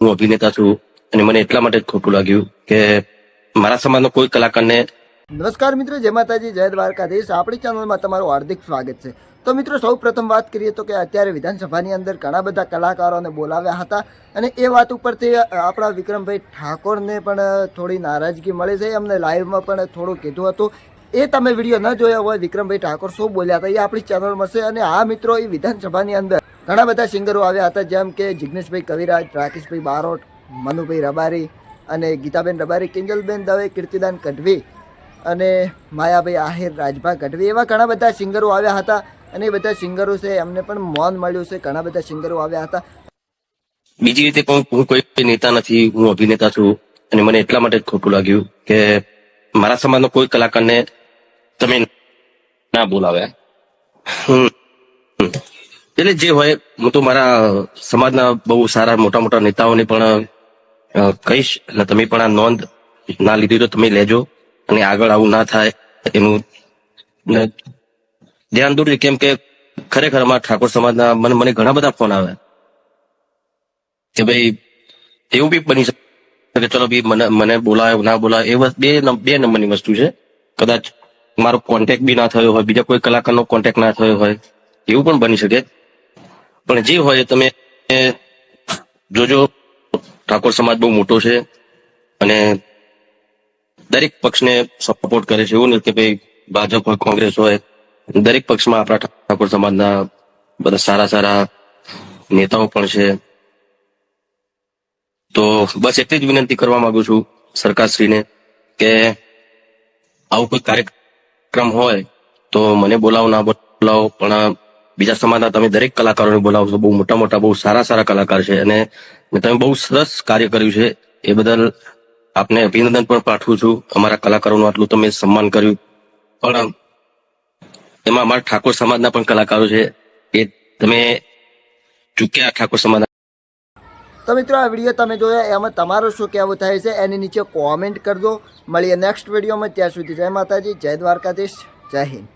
હું અભિનેતા છું અને મને એટલા માટે જ ખોટું લાગ્યું કે મારા સમાજનો કોઈ કલાકારને નમસ્કાર મિત્રો, જય માતાજી, જય દ્વારકાધીશ. આપણી ચેનલમાં તમારું હાર્દિક સ્વાગત છે. તો મિત્રો સૌ પ્રથમ વાત કરીએ તો કે અત્યારે વિધાનસભાની અંદર ઘણા બધા કલાકારોને બોલાવ્યા હતા અને એ વાત ઉપરથી આપણા વિક્રમભાઈ ઠાકોરને પણ થોડી નારાજગી મળી છે. એમને લાઈવમાં પણ થોડું કીધું હતું. એ તમે વીડિયો ન જોયા હોય, વિક્રમભાઈ ઠાકોર શું બોલ્યા હતા એ આપણી ચેનલમાં છે અને આ મિત્રો એ વિધાનસભાની અંદર ઘણા બધા સિંગરો આવ્યા હતા, જેમ કે જિગ્નેશભાઈ કવિરાજ, રાકેશભાઈ બારોટ, મનુભાઈ રબારી અને ગીતાબેન રબારી, કિંજલબેન દવે, કીર્તિદાન કઢવી અને માયાભાઈ આહિર, રાજભા ગઢવી એવા ઘણા બધા સિંગરો આવ્યા હતા અને એ બધા સિંગરો છે, એમને પણ મૌન મળ્યું છે, ઘણા બધા સિંગરો આવ્યા હતા બીજી રીતે હું કોઈ નેતા નથી, હું અભિનેતા છું અને મને એટલા માટે જ ખોટું લાગ્યું કે મારા સમાજનો કોઈ કલાકારને તમે ના બોલાવ્યા. એટલે જે હોય, હું તો મારા સમાજના બહુ સારા મોટા મોટા નેતાઓને પણ કહીશ. અને તમે પણ આ નોંધ ના લીધી તો તમે લેજો. અને આગળ આવું ના થાય, એનું ધ્યાન દોરજો. કેમ કે ખરેખર અમારા ઠાકોર સમાજના મને મને ઘણા બધા ફોન આવે કે ભાઈ, એવું બી બની શકે. ચલો બી મને મને બોલાવે, ના બોલાવે, એ બે બે નંબરની વસ્તુ છે. કદાચ મારો કોન્ટેક્ટ બી ના થયો હોય, બીજા કોઈ કલાકારનો કોન્ટેક્ટ ના થયો હોય, એવું પણ બની શકે. પણ જે હોય તમે જોજો, ઠાકોર સમાજ બહુ મોટો છે અને દરેક પક્ષને સપોર્ટ કરે છે. એવું નથી કે ભાઈ ભાજપ હોય, કોંગ્રેસ હોય. દરેક પક્ષમાં આપણા ઠાકોર સમાજના બધા સારા સારા નેતાઓ પણ છે. તો બસ એટલી જ વિનંતી કરવા માંગુ છું સરકારશ્રીને કે આવું કોઈ કાર્યક્રમ હોય તો મને બોલાવો, ના બોલાવો, પણ બીજા સમાજના તમે દરેક કલાકારોને બોલાવો છો. બહુ મોટા મોટા, બહુ સારા સારા કલાકાર છે અને તમે બહુ સરસ કાર્ય કર્યું છે. એ બદલ આપને અભિનંદન પણ પાઠવું છું. અમારા કલાકારોનું આટલું તમે સન્માન કર્યું. પણ એમાં અમારા ઠાકોર સમાજના પણ કલાકારો છે. એ તમે ચૂક્યા ઠાકોર સમાજ તો મિત્રો, આ વીડિયો તમે જોયા, એમાં તમારું શું કહેવું થાય છે, એની નીચે કોમેન્ટ કરજો. મળીએ નેક્સ્ટ વિડીયોમાં. ત્યાં સુધી જય માતાજી, જય દ્વારકાધીશ, જય હિન્દ.